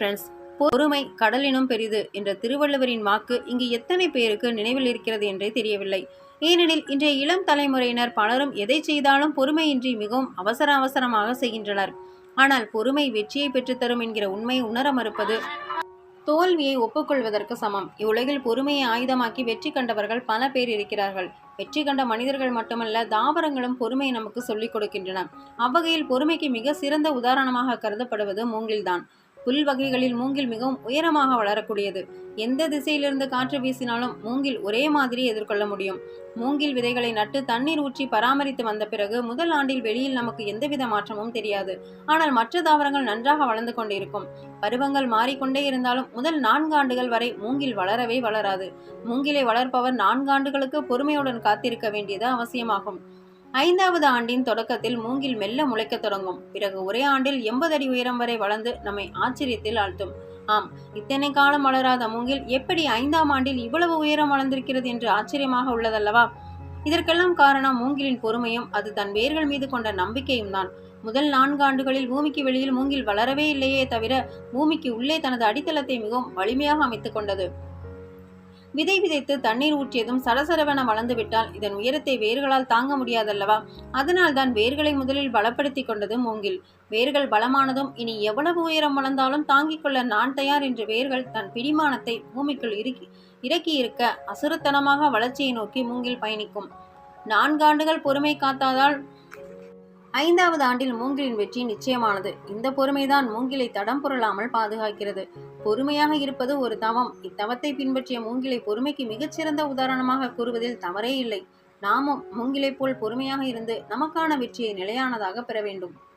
Friends பொறுமை கடலினும் பெரிது என்ற திருவள்ளுவரின் வாக்கு இங்கு எத்தனை பேருக்கு நினைவில் இருக்கிறது என்றே தெரியவில்லை. ஏனெனில் இன்றைய இளம் தலைமுறையினர் பலரும் எதை செய்தாலும் பொறுமையின்றி மிகவும் அவசர அவசரமாக செய்கின்றனர். ஆனால் பொறுமை வெற்றியை பெற்றுத்தரும் என்கிற உண்மையை உணர மறுப்பது தோல்வியை ஒப்புக்கொள்வதற்கு சமம். இவ்வுலகில் பொறுமையை ஆயுதமாக்கி வெற்றி கண்டவர்கள் பல பேர் இருக்கிறார்கள். வெற்றி கண்ட மனிதர்கள் மட்டுமல்ல தாவரங்களும் பொறுமையை நமக்கு சொல்லிக் கொடுக்கின்றன. அவ்வகையில் பொறுமைக்கு மிக சிறந்த உதாரணமாக கருதப்படுவது மூங்கில்தான். புல் வகைகளில் மூங்கில் மிகவும் உயரமாக வளரக்கூடியது. எந்த திசையிலிருந்து காற்று வீசினாலும் மூங்கில் ஒரே மாதிரி எதிர்கொள்ள முடியும். மூங்கில் விதைகளை நட்டு தண்ணீர் ஊற்றி பராமரித்து வந்த பிறகு முதல் ஆண்டில் வெளியில் நமக்கு எந்தவித மாற்றமும் தெரியாது. ஆனால் மற்ற தாவரங்கள் நன்றாக வளர்ந்து கொண்டிருக்கும். பருவங்கள் மாறிக்கொண்டே இருந்தாலும் முதல் நான்கு ஆண்டுகள் வரை மூங்கில் வளரவே வளராது. மூங்கிலை வளர்ப்பவர் நான்கு ஆண்டுகளுக்கு பொறுமையுடன் காத்திருக்க வேண்டியது அவசியமாகும். ஐந்தாவது ஆண்டின் தொடக்கத்தில் மூங்கில் மெல்ல முளைக்கத் தொடங்கும். பிறகு ஒரே ஆண்டில் எண்பது அடி உயரம் வரை வளர்ந்து நம்மை ஆச்சரியத்தில் ஆழ்த்தும். ஆம் இத்தனை காலம் வளராத மூங்கில் எப்படி ஐந்தாம் ஆண்டில் இவ்வளவு உயரம் வளர்ந்திருக்கிறது என்று ஆச்சரியமாக உள்ளதல்லவா? இதற்கெல்லாம் காரணம் மூங்கிலின் பொறுமையும் அது தன் வேர்கள் மீது கொண்ட நம்பிக்கையும் தான். முதல் நான்கு ஆண்டுகளில் பூமிக்கு வெளியில் மூங்கில் வளரவே இல்லையே தவிர பூமிக்கு உள்ளே தனது அடித்தளத்தை மிகவும் வலிமையாக அமைத்துக் கொண்டது. விதை விதைத்து தண்ணீர் ஊற்றியதும் சடசடவென வளர்ந்துவிட்டால் இதன் உயரத்தை வேர்களால் தாங்க முடியாதல்லவா? அதனால் தான் வேர்களை முதலில் பலப்படுத்தி கொண்டது மூங்கில். வேர்கள் பலமானதும் இனி எவ்வளவு உயரம் வளர்ந்தாலும் தாங்கிக் கொள்ள நான் தயார் என்று வேர்கள் தன் பிடிமானத்தை பூமிக்குள் இறுக்கி இறக்கி இருக்க அசுரத்தனமாக வளர்ச்சியை நோக்கி மூங்கில் பயணிக்கும். நான்காண்டுகள் பொறுமை காத்தாதால் ஐந்தாவது ஆண்டில் மூங்கிலின் வெற்றி நிச்சயமானது. இந்த பொறுமைதான் மூங்கிலை தடம் புரளாமல் பாதுகாக்கிறது. பொறுமையாக இருப்பது ஒரு தவம். இத்தவத்தை பின்பற்றிய மூங்கிலை பொறுமைக்கு மிகச்சிறந்த உதாரணமாக கூறுவதில் தவறே இல்லை. நாமும் மூங்கிலை போல் பொறுமையாக இருந்து நமக்கான வெற்றியை நிலையானதாக பெற வேண்டும்.